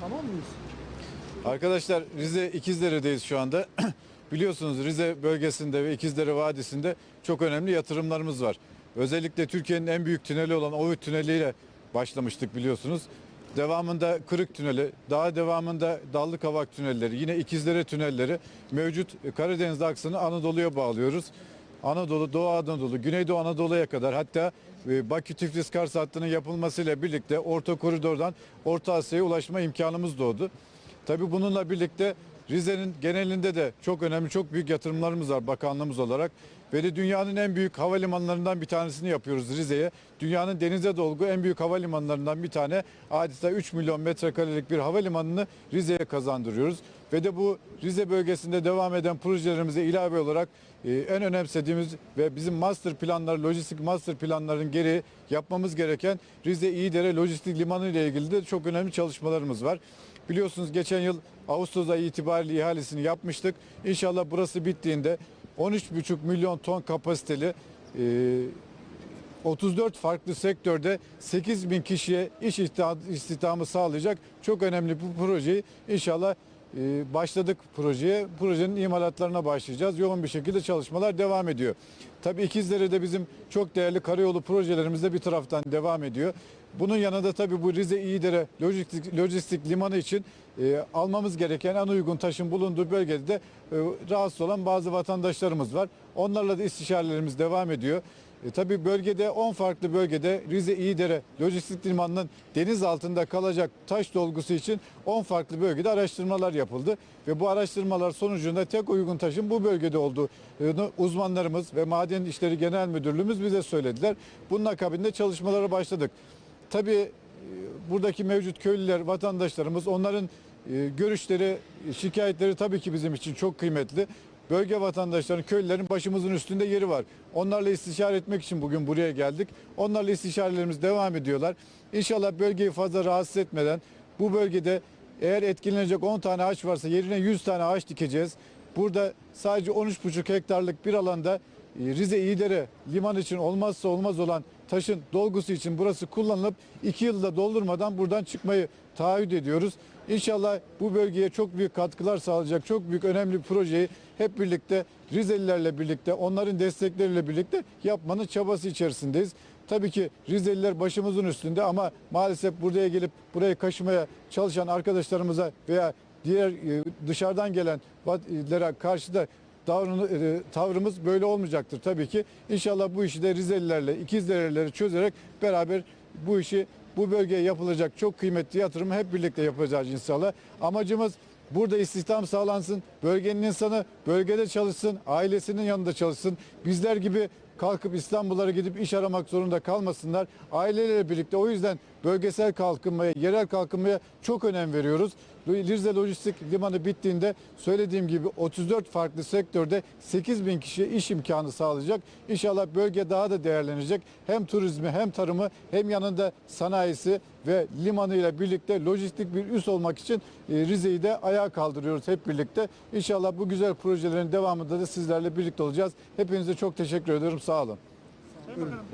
Tamam mıyız? Arkadaşlar Rize İkizdere'deyiz şu anda. Biliyorsunuz Rize bölgesinde ve İkizdere Vadisi'nde çok önemli yatırımlarımız var. Özellikle Türkiye'nin en büyük tüneli olan Oğuz Tüneli ile başlamıştık biliyorsunuz. Devamında Kırık Tüneli, daha devamında Dallı Kavak Tünelleri, yine İkizdere Tünelleri mevcut Karadeniz aksını Anadolu'ya bağlıyoruz. Anadolu, Doğu Anadolu, Güneydoğu Anadolu'ya kadar hatta e, Bakü Tiflis Kars hattının yapılmasıyla birlikte Orta Koridor'dan Orta Asya'ya ulaşma imkanımız doğdu. Tabii bununla birlikte Rize'nin genelinde de çok önemli, çok büyük yatırımlarımız var bakanlığımız olarak. Ve de dünyanın en büyük havalimanlarından bir tanesini yapıyoruz Rize'ye. Dünyanın denize dolgu en büyük havalimanlarından bir tane adeta 3 milyon metrekarelik bir havalimanını Rize'ye kazandırıyoruz. Ve de bu Rize bölgesinde devam eden projelerimize ilave olarak e, en önemsediğimiz ve bizim master planlar, lojistik master planların gereği yapmamız gereken Rize İyidere Lojistik Limanı ile ilgili de çok önemli çalışmalarımız var. Biliyorsunuz geçen yıl Ağustos ayı itibariyle ihalesini yapmıştık. İnşallah burası bittiğinde 13,5 milyon ton kapasiteli e, 34 farklı sektörde 8 bin kişiye iş istihdamı- sağlayacak çok önemli bu projeyi inşallah e, başladık projeye. Projenin imalatlarına başlayacağız. Yoğun bir şekilde çalışmalar devam ediyor. Tabii İkizdere'de bizim çok değerli karayolu projelerimiz de bir taraftan devam ediyor. Bunun yanında tabii bu Rize İyidere lojistik, lojistik limanı için e, almamız gereken en uygun taşın bulunduğu bölgede de e, rahatsız olan bazı vatandaşlarımız var. Onlarla da istişarelerimiz devam ediyor. E, tabii bölgede 10 farklı bölgede Rize İyidere Lojistik Limanı'nın deniz altında kalacak taş dolgusu için 10 farklı bölgede araştırmalar yapıldı. Ve bu araştırmalar sonucunda tek uygun taşın bu bölgede olduğu e, uzmanlarımız ve Maden İşleri Genel Müdürlüğümüz bize söylediler. Bunun akabinde çalışmalara başladık. Tabii e, buradaki mevcut köylüler, vatandaşlarımız onların e, görüşleri, şikayetleri tabii ki bizim için çok kıymetli. Bölge vatandaşların, köylülerin başımızın üstünde yeri var. Onlarla istişare etmek için bugün buraya geldik. Onlarla istişarelerimiz devam ediyorlar. İnşallah bölgeyi fazla rahatsız etmeden bu bölgede eğer etkilenecek 10 tane ağaç varsa yerine 100 tane ağaç dikeceğiz. Burada sadece 13,5 hektarlık bir alanda e, Rize İyidere liman için olmazsa olmaz olan taşın dolgusu için burası kullanılıp 2 yılda doldurmadan buradan çıkmayı taahhüt ediyoruz. İnşallah bu bölgeye çok büyük katkılar sağlayacak çok büyük önemli projeyi hep birlikte Rizelilerle birlikte onların destekleriyle birlikte yapmanın çabası içerisindeyiz. Tabii ki Rizeliler başımızın üstünde ama maalesef buraya gelip burayı kaşımaya çalışan arkadaşlarımıza veya diğer e, dışarıdan gelenlere karşı da tavrımız böyle olmayacaktır tabii ki. İnşallah bu işi de Rizelilerle, İkizdereleri çözerek beraber bu işi bu bölgeye yapılacak çok kıymetli yatırımı hep birlikte yapacağız inşallah. Amacımız burada istihdam sağlansın, bölgenin insanı bölgede çalışsın, ailesinin yanında çalışsın. Bizler gibi kalkıp İstanbullara gidip iş aramak zorunda kalmasınlar. Aileleriyle birlikte o yüzden bölgesel kalkınmaya, yerel kalkınmaya çok önem veriyoruz. Rize Lojistik Limanı bittiğinde söylediğim gibi 34 farklı sektörde 8 bin kişiye iş imkanı sağlayacak. İnşallah bölge daha da değerlenecek. Hem turizmi hem tarımı hem yanında sanayisi ve limanıyla birlikte lojistik bir üs olmak için e, Rize'yi de ayağa kaldırıyoruz hep birlikte. İnşallah bu güzel projelerin devamında da sizlerle birlikte olacağız. Hepinize çok teşekkür ediyorum. Sağ olun. Sayın Bakanım,